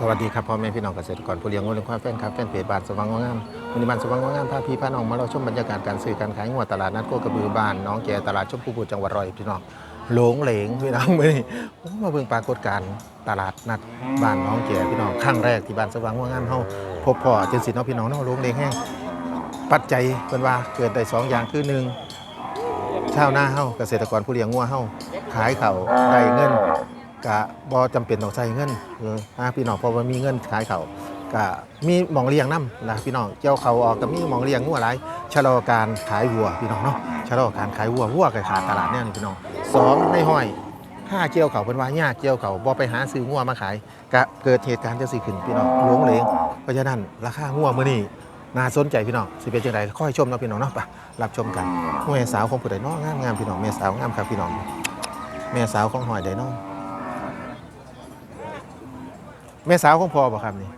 สวัสดีครับพ่อแม่พี่น้องเกษตรกรผู้เลี้ยงวัวเลี้ยงควายแฟนครับแฟนเพจบ้านสว่างงามวันนี้บ้านสว่างงามพาพี่พาน้องมาเราชมบรรยากาศการซื้อการขายงัวตลาดนัดโคกระบือบ้านน้องแกตลาดชมพูพูจังหวัดร้อยพี่น้องหลงเหลงพี่น้องมื้อนี้มาเบิ่งปรากฏการณ์ตลาดนัดบ้านน้องแกพี่น้องครั้งแรกที่บ้านสว่างงามเฮาพบพ่อเจนสิเนาะพี่น้องเนาะหลงเหลงแห้งปัจจัยเพิ่นว่าเกิดได้สองอย่างคือหนึ่งชาวนาเฮาเกษตรกรผู้เลี้ยงงัวเฮาขายเขาได้เงิน กะบ่จำเป็นต้องใช้เงินเออหาพี่น้องเพราะว่ามีเงินขายเขากะมีหมองเลี้ยงนํนะพี่น้องเจ้าเขาออกก็มีหมองเลี้ยงงัวหลายชะลอการขายวัวพี่น้องเนาะชะลอการขายวัววัวก็ขาดตลาดแน่นี่พี่น้องสองในห้อยค่าเกี่ยวเขาเพิ่นว่าหญ้าเกี่ยวเขาบ่ไปหาซื้องัวมาขายกะเกิดเหตุการณ์จังซี่ขึ้นพี่น้องหลงเหลงเพราะฉะนั้นราคางัวมื้อนี้น่าสนใจพี่น้องสิเป็นจังไดค่อยชมเนาะพี่น้องเนาะไปรับชมกันแม่สาวของผู้ใดเน้องามงามพี่น้องแม่สาวงามครับพี่น้องแม่สาวของหอยใดเน้อง แม่สาวของพ่อบ่ครับนี่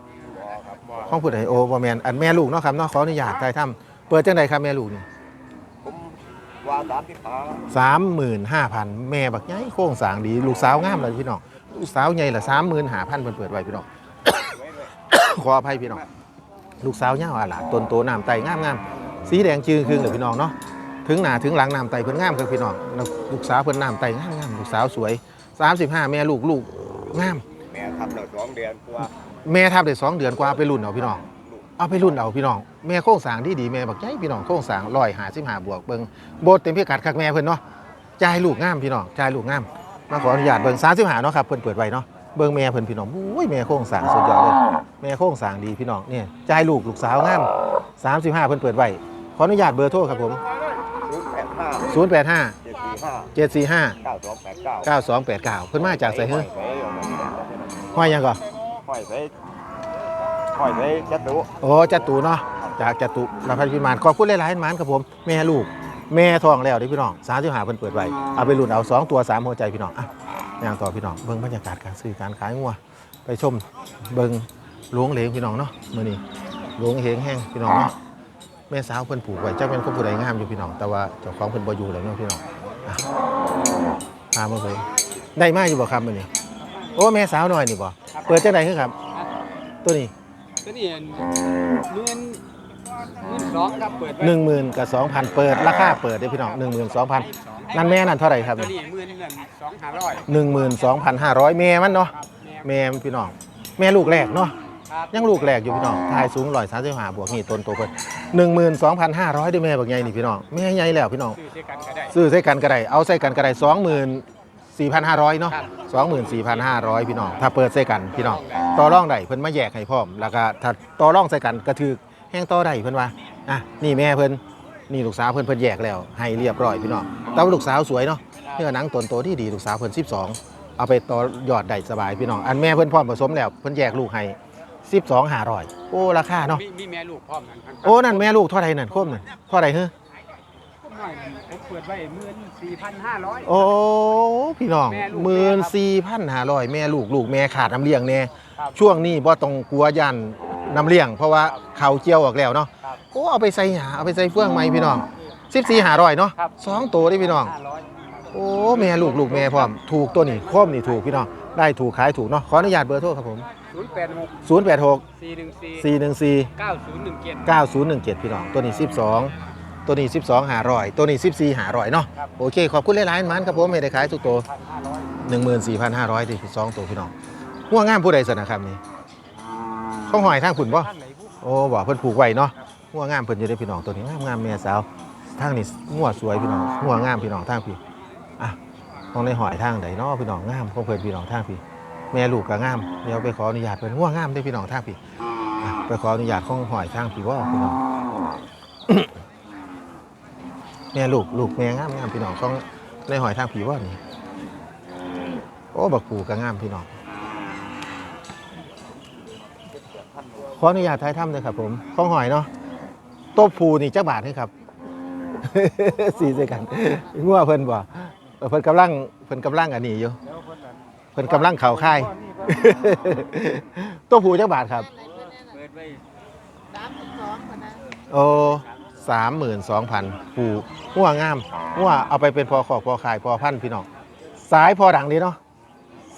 ของผู้ใดโอ้บ่แม่นอันแม่ลูกเนาะครับเนาะขออนุญาตถ่ายทำเปิดจังไดครับแม่ลูกนี่ผมว่าสามสิบห้าสามหมื่นห้าพันแม่บักใหญ่โค้งสร้างดี ลูกสาวงามเลยพี่น้องลูกสาวใหญ่ละสามหมื่นห้าพันเพิ่นเปิดไว้พี่น้อง ขออภัยพี่น้องลูกสาวเงาวอาหลาดต้นโตน้ำไตงามงามสีแดงจืงคืงเลยพี่น้องเนาะถึงหน้าถึงหลังน้ำไตเพิ่นงามครับพี่น้องแล้วลูกสาวเพิ่นน้ำไตงามงามลูกสาวสวย 35 แม่ลูกลูกงามแม่ ทำเราสองเดือนกว่าแม่ทับได้สองเดือนกว่าเอาไปรุ่นเอาพี่น้องเอาไปรุ่นเอาพี่น้อง แม่โค้งสร้างที่ดีแม่บักใหญ่พี่น้องโค้งสร้างร้อยหาสิบห้าบวกเบิ่งโบทเต็มพิกัดคักแม่เพิ่นเนาะจ่ายลูกงามพี่น้องจ่ายลูกงามมาขออนุญาตเบิ่งสามสิบห้าเนาะครับเพิ่นเปิดไว้เนาะเบิ่งแม่เพิ่นพี่น้องอุ้ยแม่โค้งสร้างสุดยอดเลยแม่โค้งสร้างดีพี่น้องเนี่ยจ่ายลูกลูกสาวงามสามสิบห้าเพิ่นเปิดไว้ขออนุญาตเบอร์โทรครับผมศูนย์แปดห้าศูนย์แปดห้าเจ็ดสี่ห้าเจ็ดสี่ห้าเก้าสองแปดเก้าเก้าสองแปดเก้าเพิ่นมาจากไสเฮ้ยห้อยไป ห้อยหยังก่อนห้อยไปห้อยไปจัตุโอ้จัตุเนาะจากจัตุนภัสพิมานขอบคุณหลายๆหมานครับผม แม่ลูก แม่ทองแล้วเด้พี่น้องสามสิบห้าเพิ่นเปิดไว้เอาไปรุ่นเอาสองตัวสามหัวใจพี่น้องอะอย่างต่อพี่น้องเบิ่งบรรยากาศการซื้อการขายงัวไปชมเบิ่งหลวงเหลงพี่น้องเนาะมื้อนี้หลวงเหงแห้งพี่น้องเนาะแม่สาวเพิ่นปลูกไว้เจ้าเป็นคนผู้ใดงามอยู่พี่น้อง แต่ว่าเจ้าของเพิ่นบ่อยู่แล้วเนาะพี่น้องอะพามาเบิ่งได้มาอยู่บ่ครับมื้อนี้ โอ้แม่สาวน้อยนี่บ่เปิดจังได๋คือครับ ตัวนี้ก็นี่เงินเงินสองครับเปิดไว้หนึ่งหมื่นกับสองพันเปิดราคาเปิดได้อพี่น้องหนึ่งหมื่นสองพันนั่นแม่นั่นเท่าไหร่ครับตัวนี้หมื่นเงินสองห้าร้อยหนึ่งหมื่นสองพันห้าร้อยแม่มันเนาะครับแม่มันพี่น้องแม่ลูกแรกเนาะครับยังลูกแรกอยู่พี่น้องทายสูงร้อยสามสิบห้าบวกนี่ต้นโตเพิ่นหนึ่งหมื่นสองพันห้าร้อยด้วยแม่บักใหญ่นี่พี่น้องแม่ใหญ่แล้วพี่น้องซื้อเสียกันก็ได้ซื้อใส่กันก็ได้ เอาใส่กันก็ได้สองหมื่น สี่พันห้าร้อยเนาะครับสองหมื่นสี่พันห้าร้อยพี่น้อง ถ้าเปิดใส่กันพี่น้องต่อร่องได้เพิ่นมาแยกให้พร้อม แล้วก็ถ้าต่อร่องใส่กันกระถือแห้งต่อได้เพิ่นว่าอะนี่แม่เพิ่นนี่ลูกสาวเพิ่นเพิ่นแยกแล้ว ให้เรียบร้อยพี่น้องแต่ว่าลูกสาวสวยเนาะเนื้อหนังตนโตที่ดีลูกสาวเพิ่น12 เอาไปต่อยอดได้สบายพี่น้องอันแม่เพิ่นพร้อมผสมแล้วเพิ่นแยกลูกให้12 500โอ้ราคาเนาะมีมีแม่ลูกพร้อมกันครับโอ้นั่นแม่ลูกเท่าไหร่นั่นโคมนั่นเท่าไหร่เฮ้อผมห น่อยผมเปิดไว้หมื่นสี่พันห้าร้อยโอ้พี่น้องแม่ลูกหมื่นแม่ครับสี่พันห้าร้อยแม่ลูกลูกแม่ขาดน้ำเลี้ยงแน่ครับช่วงนี้บ่ต้องกลัวยันน้ำเลี้ยง เพราะว่าเขาเจียวออกแล้วเนาะครับโอ้เอาไปใส่หาเอาไปใส่เฟื่องไหมพี่น้องสิบสี่หาร้อยเนาะครับสองตัวได้พี่น้องห้าร้อยโอ้แม่ลูกลูกแม่พร้อมถูกตัวนี้โคมนี่ถูกพี่น้องได้ถูกขายถูกเนาะขออนุญาตเบอร์โทรครับผมศูนย์แปดหก0 8 6สี่หนึ่งสี่4 1 4เก้าศูนย์หนึ่งเจ็ด9 0 1 7 พี่น้องตัวนี้ 12 ตัวนี้ 12หาร้อยตัวนี้ 14หาร้อยเนาะครับ โอเค ขอบคุณหลายๆมันครับผมไม่ได้ขายทุกตัว พันห้าร้อยหนึ่งหมื่นสี่พันห้าร้อยที่สองตัวพี่น้องง่วงงามผู้ใดสนะครับนี่ข้องหอยทางขุนป่ะท่านไหนผู้โอ้บอกเพิ่นผูกไว้เนาะง่วงงามเพิ่นอยู่ได้พี่น้องตัวนี้งามงามแม่สาวทางนี้ง่วงสวยพี่น้องง่วงงามพี่น้องทางพี่อะต้องในหอยทางไหนเนาะพี่น้องงามของเพิ่นพี่น้องทางพี่ แม่ลูกก็งามเดี๋ยวไปขออนุญาตเพิ่นง่วงงามได้อพี่น้องทางพี่อะไปขออนุญาตของหอยทางพี่ว่าพี่น้อง แม่ลูกลูกแม่งามงามพี่น้องของในหอยทางพี่ว่านี่โอ้บักปูก็งามพี่น้องขออนุญาตท้ายถ้ำเลยครับ ผมข้องหอยเนาะโต๊ะผูนี่จักบาทนี่ครับ สี่ด้วยกันงัวเพิ่นบ่เออเพิ่นกำลังเพิ่นกำลังอันนี้อยู่เดี๋ยวคนนั้นเพิ่นกำลังเข่าค่าย โต๊ะผูจักบาทครับ เปิดไว้โอ้สามหมื่นสองพัน ผูงัวงามงัวเอาไปเป็นพอขอกพอขายพอพันธุ์พี่น้องสายพอดังดีเนาะ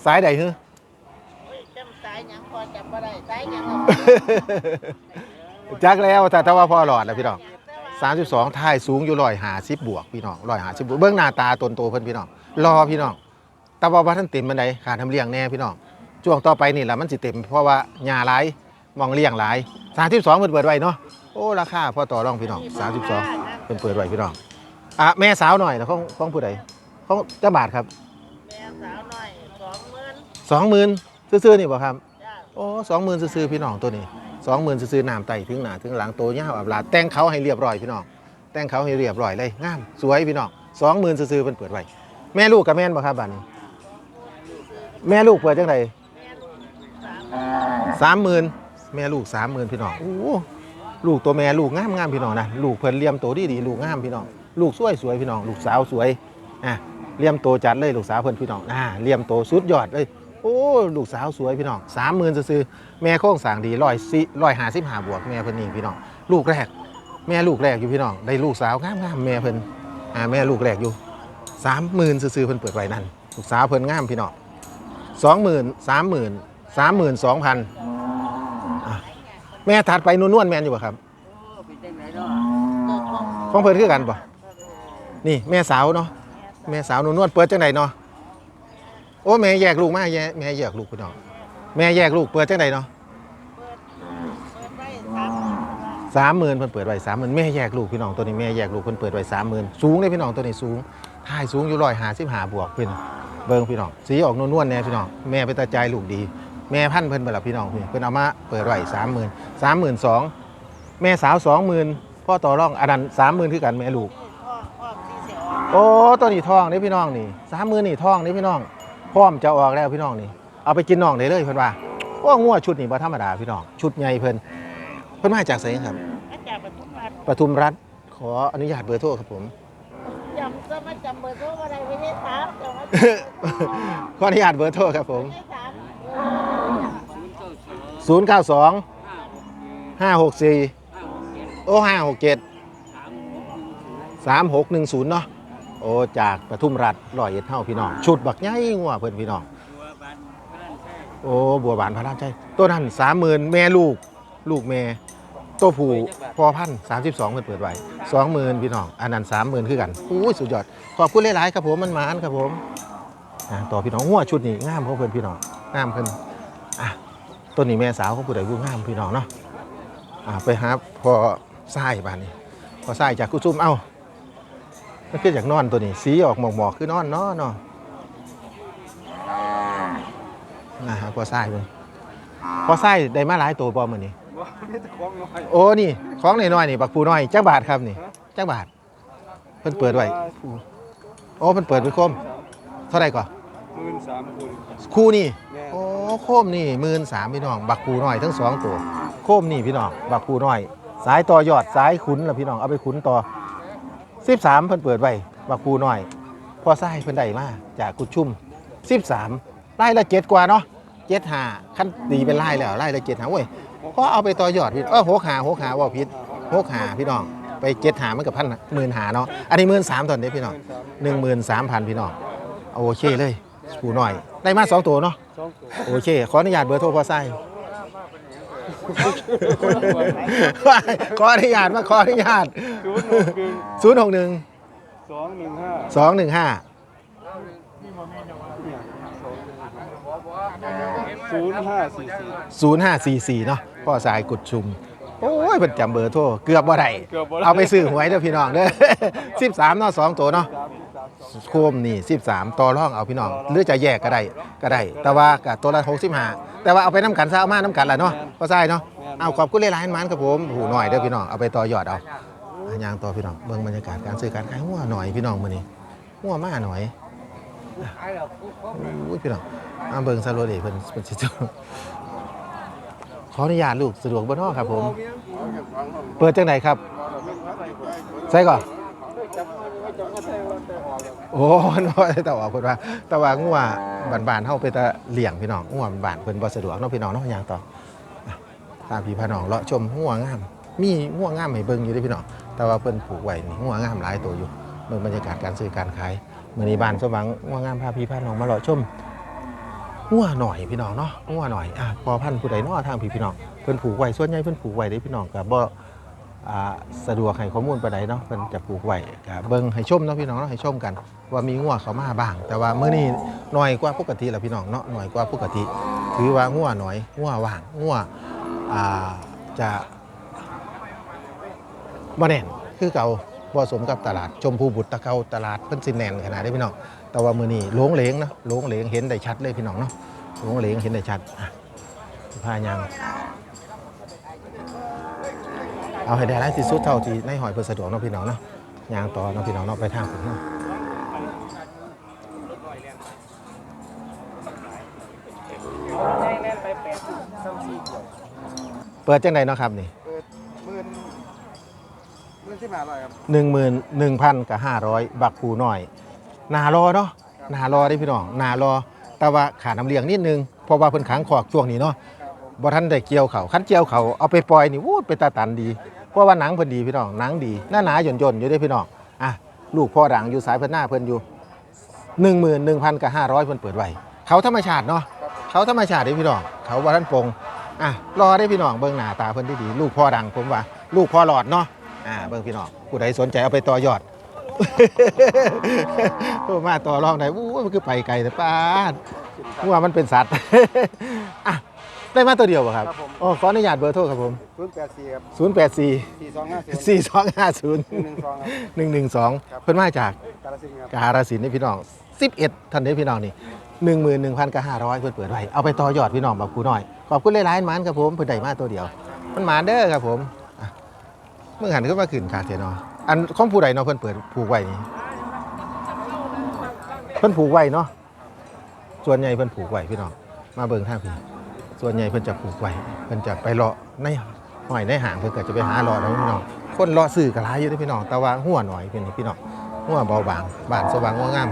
สายใดฮึจำสายหยังพอจำบ่ได้ใจยังจักแล้วแต่ถ้าว่าพ่อหลอดแล้วพี่น้อง32ท้ายสูงอยู่150บวกพี่น้อง150บวกเบื้องหน้าตาตนโตเพิ่นพี่น้องรอพี่น้องแต่ว่าบ่ทันเต็มปานใดขาดทำเลี้ยงแน่พี่น้องช่วงต่อไปนี่ล่ะมันสิเต็มเพราะว่าหญ้าหลายมองเลี้ยงหลาย32เพิ่นเปิดไว้เนาะ โอ้ราคาพอต่อรองพี่น้อง32เพิ่นเปิดไว้พี่น้องอะแม่สาวหน่อยนะของของผู้ใดของเจ้าบาทครับแม่สาวหน่อยสองหมื่นสองหมื่นซื้อๆนี่บ่ครับจ้าโอ้สองหมื่นซื้อๆพี่น้องตัวนี้สองหมื่นซื้อๆน้ำไตถึงหน้าถึงหลังโตเงาวอับลาแต่งเขาให้เรียบร้อยพี่น้องแต่งเขาให้เรียบร้อยเลยงามสวยพี่น้องสองหมื่นซื้อๆเพิ่นเปิดไว้แม่ลูกกับแม่นบ่ครับบัดนี้แม่ลูกเปิดจังไดแม่ลูกสามสามหมื่นแม่ลูกสามหมื่นพี่น้องโอ้ ลูกตัวแม่ลูกงามงามพี่น้องนะลูกเพิ่นเลี้ยมโตดีดีลูกงามพี่น้องลูกสวยสวยพี่น้อง ลูกสาวสวยอะเลี้ยมโตจัดเลยลูกสาวเพิ่นพี่น้องอ่าเลี้ยมโตสุดยอดเลยโอ้ลูกสาวสวยพี่น้องสามหมื่นซื้อแม่โค้งสางดีร้อยสี่ร้อยห้าสิบห้าบวกแม่เพิ่นนี่พี่น้องลูกแรก แม่ลูกแรกอยู่พี่น้องได้ลูกสาวงามงามแม่เพิ่นอ่าแม่ลูกแรกอยู่สามหมื่นซื้อเพิ่นเปิดไว้นั่นลูกสาวเพิ่นงามพี่น้องสองหมื่นสามหมื่นสามหมื่นสองพัน แม่ถัดไปนวลๆแมนอยู่ป่ะครับตัวทองของเพิ่นคือกันป่ะนี่แม่สาวเนาะแม่สาวนวลๆเปิดจังไดเนาะโอ้แม่แยกลูกมาแยแม่แยกลูกพี่น้องแม่แยกลูกเปิดจังไดเนาะสามหมื่นเพิ่นเปิดไว้สามหมื่นแม่แยกลูกพี่น้องตัวนี้แม่แยกลูกเพิ่นเปิดไว้สามหมื่นสูงเลยพี่น้องตัวนี้สูงถ่ายสูงอยู่ร้อยห้าสิบห้าบวกพี่น้องเบิ่งพี่น้องสีออกนวลๆแน่พี่น้องแม่เป็นตาใจลูกดี แม่พันธุ์เพิ่นเปิดละพี่น้องพี่เพิ่นเอามาเปิดไว้สามหมื่นสามหมื่นสองแม่สาวสองหมื่นพ่อต่อรองอันนั้นสามหมื่นคือกันแม่ลูกพ่อพ่อที่เสียออกโอ้ตัวนี้ทองนี่พี่น้องนี่สามหมื่นนี่ทองนี่พี่น้องพร้อมจะออกแล้วพี่น้องนี่เอาไปกินน้องได้เลยเพิ่นว่าโอ้งัวชุดนี้บ่ธรรมดาพี่น้องชุดใหญ่เพิ่นเพิ่นมาจากไสครับอาจารย์ปทุมมาปทุมรัฐขออนุญาตเบอร์โทรครับผมจำจะมาจำเบอร์โทรอะไรไม่ได้ถามแต่ว่าขออนุญาตเบอร์โทรครับผม ไม่ได้ถาม092 564โอ้567 3610เนาะโอ้จากปทุมรัฐร้อยเอ็ดเท่าพี่น้องชุดบักใหญ่งัวเพิ่อนพี่น้องโอ้บัวบานพระรามใจตัวนั้น30,000แม่ลูกลูกแม่ตัวผู้พอพันสามสิบสองเพิ่นเปิดไว้สองหมื่นพี่น้องอันนั้นสามหมื่นคือกันอู้สุดยอดขอบคุณหลายๆครับผมมันมานครับผมอ่าต่อพี่น้องหัวชุดนี้งามเพิ่อนพี่น้องงามเพิ่อะ ต้นนี้แม่สาวของผู้ใดผู้งามพี่น้องเนาะอ่าไปหาพอทรายบ้านนี้ พอทรายจากกุซุ่มเอ้ามันคือจากนอนตัวนี้ สีออกหมอกๆคือนอนเนาะเนาะนะฮะพอทรายเบิ่งพอทรายได้มาหลายตัวบ่มื้อนี้บ่มีแต่ของน้อยโอ้นี่ของน้อยๆนี่บักปูน้อยจักบาทครับนี่จักบาท เพิ่นเปิดไว้โอ้เพิ่นเปิดไว้โคมเท่าไหร่ก่อนหมื่นสามคนคู่นี่แม่ โอ้โคมนี่หมื่นสามพี่น้อง บักปูน้อยทั้งสองตัว โคมนี่พี่น้อง บักปูน้อย สายต่อยอดสายขุนละพี่น้อง เอาไปขุนต่อสิบสามเพิ่นเปิดไว้บักปูน้อย พอไส้เพิ่นได้มาจากกุดชุ่มสิบสามไล่ละเจ็ดกว่าเนาะเจ็ดหาขั้นตีเป็นไล่แล้วไล่ละเจ็ดหาเว้ยพอเอาไปต่อยอดพี่เออหกหาหกหาว่าพิษหกหาพี่น้องไปเจ็ดหามันกับพันหมื่นหาเนาะ อันนี้หมื่นสามตอนนี้พี่น้องหนึ่งหมื่นสามพันพี่น้องโอเคเลยปูน้อย ได้มาสองตัวเนาะ สองตัว โอเค ขออนุญาตเบอร์โทรพ่อไส้ ขออนุญาตมาขออนุญาตศูนย์หกหนึ่ง0 6 1สองหนึ่งห้า2 1 5ศูนย์ห้าสี่สี่0 5 4 4เนาะพ่อสายกุดชุม โอ้ยเป็นจำเบอร์โทรเกือบบ่ได้เกือบบ่ด้เอาไปซื้อหวยเด้อพี่น้องเด้อ13เนาะ2ตัวเนาะสามสิบสามสอง โคมนี่13ต่อร่องเอาพี่น้องหรือจะแยกก็ได้ก็ได้ แต่ว่ากับตัวละ65แต่ว่าเอาไปน้ำกันซะเอามาน้ำกันล่ะเนาะพ่อสายเนาะเอาขอบคุณหลายๆมันครับผมหูหน่อยเด้อพี่น้องเอาไปต่อยอดเอาอะย่างต่อพี่น้องเบิ่งบรรยากาศการซื้อการขายหัวหน่อยพี่น้องมื้อนี้หัวมาหน่อยอุ้ยพี่น้องเอาเบิ่งซะโลดเอกเพิ่นเพิ่นสิเจ้าขออนุญาตลูกสะดวกบ่เนาะครับผม เปิดจังไดครับใส่ก่อน โอ้น้อยแต่ว่าเพิ่นว่า แต่ว่างัวบานๆเฮาไปแต่เลี้ยงพี่น้องงัวบ้านๆเพิ่นบ่สะดวกเนาะพี่น้องเนาะย่างต่อตามพี่พาน้องเลาะชมหัวงาม มีหัวงามให้เบิ่งอยู่เด้พี่น้องแต่ว่าเพิ่นผูกไว้นี่หัวงามหลายตัวอยู่เบิ่งบรรยากาศการซื้อการขายมื้อนี้บ้านสมหวังหัวงามพาพี่พาน้องมาเลาะชมงัวหน่อยพี่น้องเนาะงัวหน่อยอะพอพันธุ์ผู้ใดเนาะทางพี่พี่น้องเพิ่นผูกไว้ส่วนใหญ่เพิ่นผูกไว้เด้พี่น้องก็บ่อ่า สะดวกให้ข้อมูลไปานเนาะเพิ่นจะผูกไว้ก็เบิ่งให้ชมเนาะพี่น้องเนาะให้ชมกัน ว่ามีงัวเข้ามาบ้าง แต่ว่าเมื้อนี้น้อยกว่าปกติแล้วพี่น้องเนาะน้อยกว่าปกติ ถือว่างัวน้อยงัวว่างงัวอ่าจะบ่แน่นคือเก่าบ่สมกับตลาดชมพูบุตรตะเกาตลาดเพิ่นสิแน่นขนาดนี้พี่น้องแต่ว่ามือนี้โหลงเหลงนะโหลงเหลงเห็นได้ชัดเลยพี่น้องเนาะโหลงเหลงเห็นได้ชัดอะพายาง เอาให้ได้ร้ายที่สุดเท่าที่ในหอยเพิ่นสะดวกเนาะพี่น้องเนาะยางต่อเนาะพี่น้องเนาะไปทางผมเนาะเปิดจังใดเนาะครับนี่เปิดหมื่นหมื่นที่มาลอยครับหนึ่งหมื่นหนึ่งพันกับห้าร้อยบักผูหน่อยหนารอเนาะหนารอได้พี่น้องหนารอแต่ว่าขาน้ำเลี้ยงนิดนึงเพราะว่าเพิ่นขังขอกช่วงนี้เนาะครั บ่ทันได้เกี่ยวเขาคันเกี่ยวเขาเอาไปปล่อยนี่วูดไปตาตันดี เพราะว่าหนังเพิ่นดีพี่น้องหนังดีหน้าหนาหย่นหย่นอยู่ได้พี่น้องอะลูกพ่อดังอยู่สายเพิ่นหน้าเพิ่นอยู่หนึ่งหมื่นหนึ่งพันกับห้าร้อยเพิ่นเปิดไว้เขาธรรมชาติเนาะเขาธรรมชาติได้พี่น้องเขาว่ท่านปงอะรอได้พี่น้องเบิ่งหน้าตาเพิ่นดีๆลูกพ่อดังผมว่า ลูกพ่อหลอดเนาะอ่าเบิ่งพี่น้องผู้ใดสนใจเอาไปต่อยอดมาต่อรองได้อู้มันคือไปไกลแต่ป้าว่ามันเป็นสัตว์อะ ได้มาตัวเดียวป่ะครับครับผม โอ้ขออนุญาตเบอร์โทรครับผม ศูนย์แปดสี่ครับ084 สี่สองห้าศูนย์4250หนึ่งหนึ่งสองครับ 112 เพิ่นมาจากกาลสินธุ์ครับกาฬสินธุ์นี่พี่น้อง 11ท่านนี้พี่น้องนี่11,000กับ500 เพิ่นเปิดไว้เอาไปต่อยอดพี่น้องแบบครูน้อย ขอบคุณหลายๆหมันครับผมเพิ่นได้มาตัวเดียว มันหมาเด้อครับผมอะเมื่อหันขึ้นมาขึ้นคาเทเนาะอันของผู้ใดเนาะเพิ่นเปิดผูกไว้นี่เพิ่นผูกไว้เนาะส่วนใหญ่เพิ่นผูกไว้พี่น้องมาเบิ่งทางพี่ ส่วนใหญ่เพิ่นจะผูกไว้เพิ่นจะไปเลาะในหอยในหางเพิ่นก็จะไปหาเลาะแล้วพี่น้องคนเลาะซื้อก็หลายอยู่เด้อพี่น้องแต่ว่าหัวหน่อยเพิ่นนี่พี่น้องหัวเบาบางบ้านสว่างงดงาม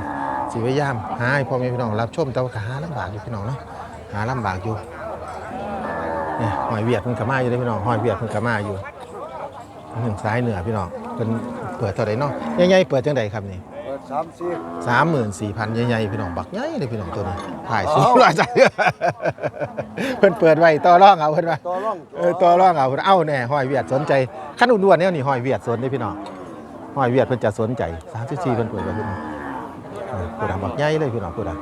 สิพยายามหาให้พ่อแม่พี่น้องรับชมแต่ว่าก็หาลำบากอยู่พี่น้องเนาะหาลำบากอยู่เนี่ยหอยเวียดมันกมาอยู่เลยพี่น้องหอยเวียดมันกมาอยู่หนึ่งสายเหนือพี่น้องเป็นเปิดเท่าไหร่เนาะใหญ่ๆเปิดจังใดครับนี่ สามสี่สามหมื่นสี่พันใหญ่ๆพี่น้องบักใหญ่เลยพี่น้องตัวนี้ถ่ายสูงว่าใจเพิ่นเปิดไว้ต่อร่องเอาเพิ่นว่าต่อร่องเออต่อร่องเอาเพิ่นเอาแน่หอยเวียดสนใจขั้นอุ่นๆเนี่ยนี่หอยเวียดสนได้พี่น้องหอยเวียดเพิ่นจะสนใจสามสิบสี่เพิ่นเปิดไว้พี่น้องเออพูดอะบักใหญ่เลยพี่น้องพูดอะ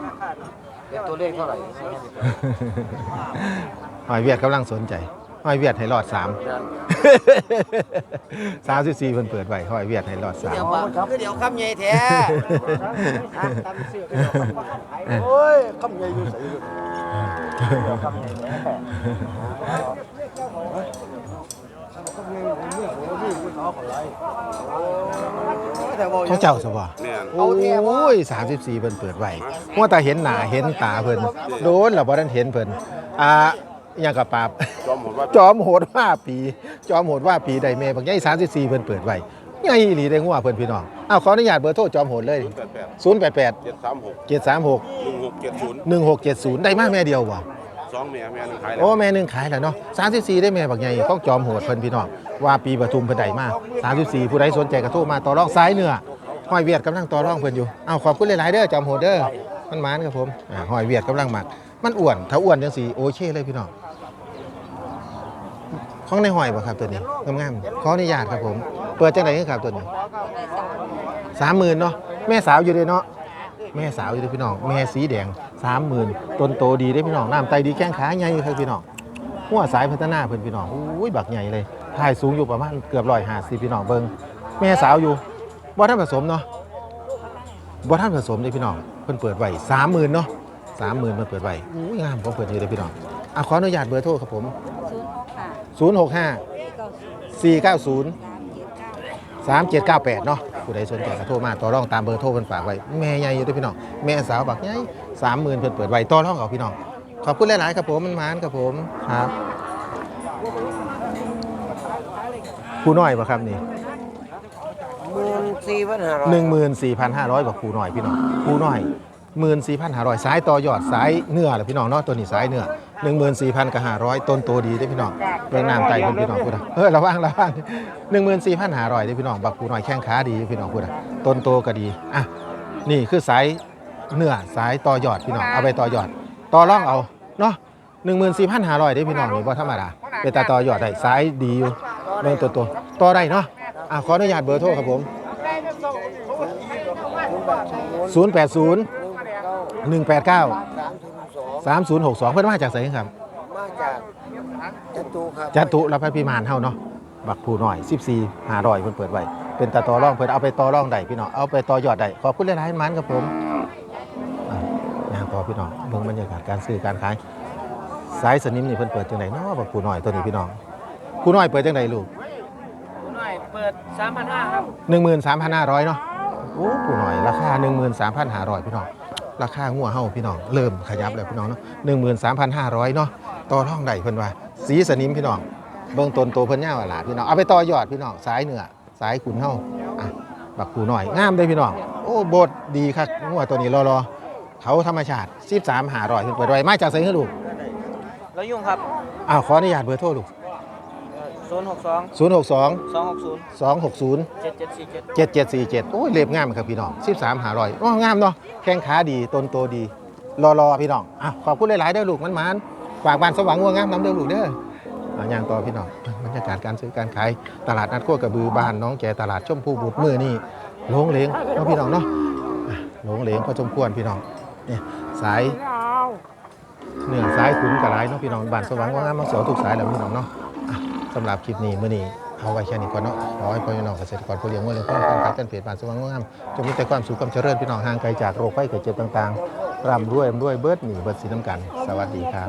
เป็นตัวเลขเท่าไหร่หอยเวียดกำลังสนใจ หอยเวียดให้รอดสามสามสิบสี่เพิ่นเปิดไว้หอยเวียดให้รอดสาม เดี๋ยวปะคือเดี๋ยวคำใหญ่แท้ตามเสื้อกันโอ้ยคำใหญ่อยู่ใส่อยู่คำใหญ่แน่คำใหญ่เมื่อหัววิ่งเขาขอไล่เขาเจ้าสบ่เนี่ยโอ้ยสามสิบสี่เพิ่นเปิดไว้ว่าแต่เห็นหน้าเห็นตาเพิ่นโดนแล้วบ่ทันเห็นเพิ่นอ่า อหยังกับปราบ จอมหมดว่าจอมโหดว่าปี จอมโหดว่าปีใดแม่บางใหญ่34เพิ่นเปิดไว้ใหญ่อีหลีได้งัวเพิ่นพี่น้องอ้าวขออนุญาตเบอร์โทรจอมโหดเลยแปดแปด088 เจ็ดสามหก736 หนึ่งหกเจ็ดศูนย์1670 ได้มาแม่เดียวบ่สองเมียเมียหนึ่งขายแล้วโอ้แม่หนึงขายแล้วเนาะ34 ได้แม่บักใหญ่ของจอมโหดเพิ่นพี่น้องว่าปีปทุมเพิ่นได้มา34 ผู้ใดสนใจก็โทรมาต่อรองซ้ายเหนือหอยเวียดกำลังต่อรองเพิ่นอยู่อ้าวขอบคุณหลายๆเด้อจอมโหดเด้อมันหมานครับผมอ่าหอยเวียดกำลังหมักมันอ้วนถ้าอ้วนจังซี่โอเคเลยพี่น้อง ของในหอยบ่ครับตัวนี้งามๆขออนุญาตครับผม เปิดจังไดครับตัวนี้สามหมื่นเนาะแม่สาวอยู่เลยเนาะแม่สาวอยู่เลยพี่น้องแม่สีแดงสามหมื่นต้นโตดีได้พี่น้องน้ำไตดีแข้งขาใหญ่อยู่ครับพี่น้องหัวสายพัฒนาเพิ่อนพี่น้องอุ้ยบักใหญ่เลยถ่ายสูงอยู่ประมาณเกือบร้อยห้าสิบพี่น้องเบิ่งแม่สาวอยู่บ่ท่านผสมเนาะบ่ท่านผสมเลยพี่น้องเพิ่นเปิดไว้สามหมื่นเนาะสามหมื่นมันเปิดไว้อุ้ยงามของเปิดอยู่เลยพี่น้องอะขออนุญาตเบอร์โทรครับผม 065เก้าศูนย์490สามเจ็ดเก้า3798 เนาะผู้ใดสนใจก็โทรมาต่อรองตามเบอร์โทรเพิ่นฝากไว้ แม่ใหญ่อยู่เด้วยพี่น้อง แม่สาวบักใหญ่30,000เพิ่นเปิดไว้ต่อรองเอาพี่น้อง ขอบคุณหลายๆครับผมมันมานครับผมครับผู้น้อยบ่ครับนี่หมื่นสี่พันห้าร้อย14,500กว่าผู้น้อยพี่น้องผู้น้อย 14,500สายต่อยอดสายเนื้อแหละพี่น้องเนาะตัวนี้สายเนื้อ 14,000กับ500ต้นโตดีเด้อพี่น้องเบิ่งน้ำไตเพิ่นพี่น้องพูดอะเออระวังระวัง14,500เด้อพี่น้องบักผู้น้อยแข้งขาดีพี่น้องพูดอะต้นโตก็ดีอะนี่คือสายเนื้อสายต่อยอดพี่น้องเอาไปต่อยอด ต่อรองเอาเนาะ14,500ได้พี่น้องนี่บ่ธรรมดาเป็นตาต่อยอดได้สายดีอยู่เบิ่งตัวตัวต่อได้เนาะอะขออนุญาตเบอร์โทรครับผม080 189 3062 เพิ่นมาจากไสครับ มาจากจตุครับจตุรับพระพิมานเฮาเนาะ บักผู้น้อย 14 500เพิ่นเปิดไว้ เป็นตาต่อรองเพิ่นเอาไปต่อรองได้พี่น้อง เอาไปต่อยอดได้ ขอบคุณหลายๆมันครับผมอะย่างต่อพี่น้องเบิ่งบรรยากาศการซื้อการขาย สายสนิมนี่เพิ่นเปิดจังไดเนาะบักผู้น้อยตัวนี้พี่น้องผู้น้อยเปิดจังไดลูกหน่อยเปิด3,500ครับ13,500เนาะ โอ้ผู้น้อยราคา13,500พี่น้อง ราคางัวเฮาพี่น้องเริ่มขยับแล้วพี่น้องเนาะ13,500เนาะต่อรองได้เพิ่นว่า สีสนิมพี่น้องเบื้องต้นโตเพิ่นยาวอะล่ะพี่น้องเอาไปต่อยอดพี่น้องสายเหนือสายขุนเฮาอะบักผู้น้อยงามเด้อพี่น้องโอ้โบดดีคักงัวตัวนี้รอๆเขาธรรมชาติ13,500เพิ่นเปิดไว้มาจากไสเฮอลูกแล้วยุ่งครับอ้าวขออนุญาตเบอร์โทรลูก 062 062 260 260 7747 7747 โอ้ยเล็บงามครับพี่น้อง 13หาร้อยโอ้งามเนาะ แข้งขาดีต้นโตดี รอรอพี่น้องอะขอบคุณหลายๆเด้อลูกมันมันฝากบ้านสว่างงัวงามน้ำเด้อลูกเด้ออะย่างต่อพี่น้องบรรยากาศการซื้อการขายตลาดนัดโคกระบือบ้านน้องแกตลาดชมพูบุตรมือนี่โหลงเหลงเนาะพี่น้องเนาะอะโหลงเหลงพอสมควรพี่น้องเนี่ยสาย เนื่องสายขุนกระไรเนาะพี่น้องบ้านสว่างงัวงามมาเสียวทุกสายแล้วพี่น้องเนาะอะ สำหรับคลิปนี้มื้อนี้เอาไว้แค่นี้ก่อนเนาะขอให้พ่อแม่น้องเกษตรกรผู้เลี้ยงวัวเลี้ยงควายการเป็นเพจบ้านสว่างงามจงมีแต่ความสุขความเจริญพี่น้องห่างไกลจากโรคภัยไข้เจ็บต่างๆร่ำรวยร่ำรวยเบิดหนีเบิดสีน้ำกัน สวัสดีครับ